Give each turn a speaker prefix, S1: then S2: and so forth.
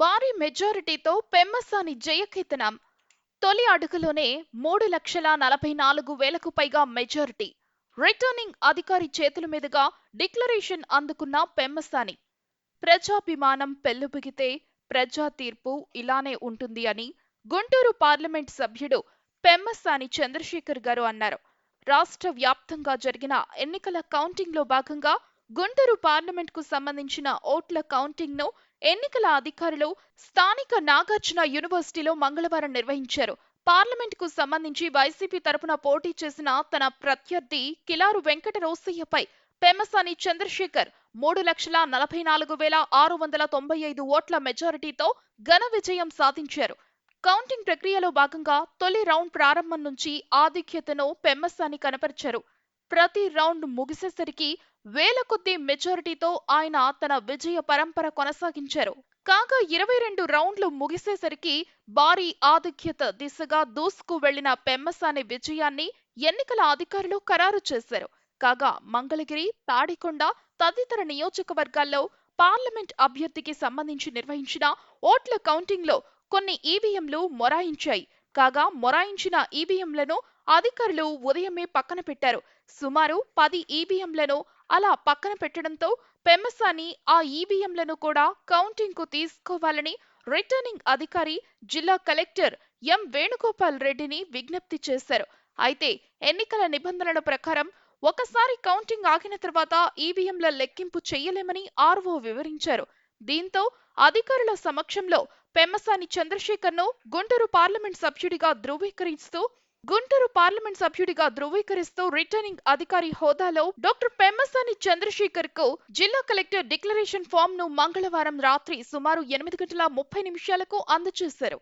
S1: భారీ మెజారిటీతో పెమ్మసాని జయకేతనం. తొలి అడుగులోనే మూడు లక్షల నలభై నాలుగు వేలకు పైగా మెజారిటీ. రిటర్నింగ్ అధికారి చేతుల మీదుగా డిక్లరేషన్ అందుకున్న పెమ్మసాని. ప్రజాభిమానం పెల్లుబిగితే ప్రజా తీర్పు ఇలానే ఉంటుంది అని గుంటూరు పార్లమెంట్ సభ్యుడు పెమ్మసాని చంద్రశేఖర్ గారు అన్నారు. రాష్ట్ర వ్యాప్తంగా జరిగిన ఎన్నికల కౌంటింగ్లో భాగంగా గుంటూరు పార్లమెంట్కు సంబంధించిన ఓట్ల కౌంటింగ్ను ఎన్నికల అధికారులు స్థానిక నాగార్జున యూనివర్సిటీలో మంగళవారం నిర్వహించారు. పార్లమెంట్కు సంబంధించి వైసీపీ తరపున పోటీ చేసిన తన ప్రత్యర్థి కిలారు వెంకట రోసయ్యపై పెమ్మసాని చంద్రశేఖర్ మూడు లక్షల నలభై నాలుగు వేల ఆరు వందల తొంభై ఐదు ఓట్ల మెజారిటీతో ఘన విజయం సాధించారు. కౌంటింగ్ ప్రక్రియలో భాగంగా తొలి రౌండ్ ప్రారంభం నుంచి ఆధిక్యతను పెమ్మసాని కనపరిచారు. ప్రతి రౌండ్ ముగిసేసరికి వేల కొద్ది మెజారిటీతో ఆయన తన విజయ పరంపర కొనసాగించారు. కాగా ఇరవై రెండు రౌండ్లు ముగిసేసరికి భారీ ఆధిక్యత దిశగా దూసుకు వెళ్ళిన పెమ్మసాని విజయాన్ని ఎన్నికల అధికారులు ఖరారు చేశారు. కాగా మంగళగిరి తాడికొండ తదితర నియోజకవర్గాల్లో పార్లమెంట్ అభ్యర్థికి సంబంధించి నిర్వహించిన ఓట్ల కౌంటింగ్లో కొన్ని ఈవీఎంలు మొరాయించాయి. కాగా మొరాయించిన ఈవీఎంలను అధికారులు ఉదయమే పక్కన పెట్టారు. సుమారు పది ఈవీఎంలను అలా పక్కన పెట్టడంతో పెమ్మసాని ఆ ఈవీఎంలను కూడా కౌంటింగ్కు తీసుకోవాలని రిటర్నింగ్ అధికారి జిల్లా కలెక్టర్ ఎం వేణుగోపాల్ రెడ్డిని విజ్ఞప్తి చేశారు. అయితే ఎన్నికల నిబంధనల ప్రకారం ఒకసారి కౌంటింగ్ ఆగిన తర్వాత ఈవీఎంల లెక్కింపు చేయలేమని ఆర్వో వివరించారు. దీంతో అధికారుల సమక్షంలో పెమ్మసాని చంద్రశేఖర్ను గుంటూరు పార్లమెంట్ సభ్యుడిగా ధృవీకరిస్తూ గుంటూరు పార్లమెంట్ సభ్యుడిగా ధృవీకరిస్తూ రిటర్నింగ్ అధికారి హోదాలో డాక్టర్ పెమ్మసాని చంద్రశేఖర్కు జిల్లా కలెక్టర్ డిక్లరేషన్ ఫామ్ను మంగళవారం రాత్రి సుమారు ఎనిమిది గంటల ముప్పై నిమిషాలకు అందజేశారు.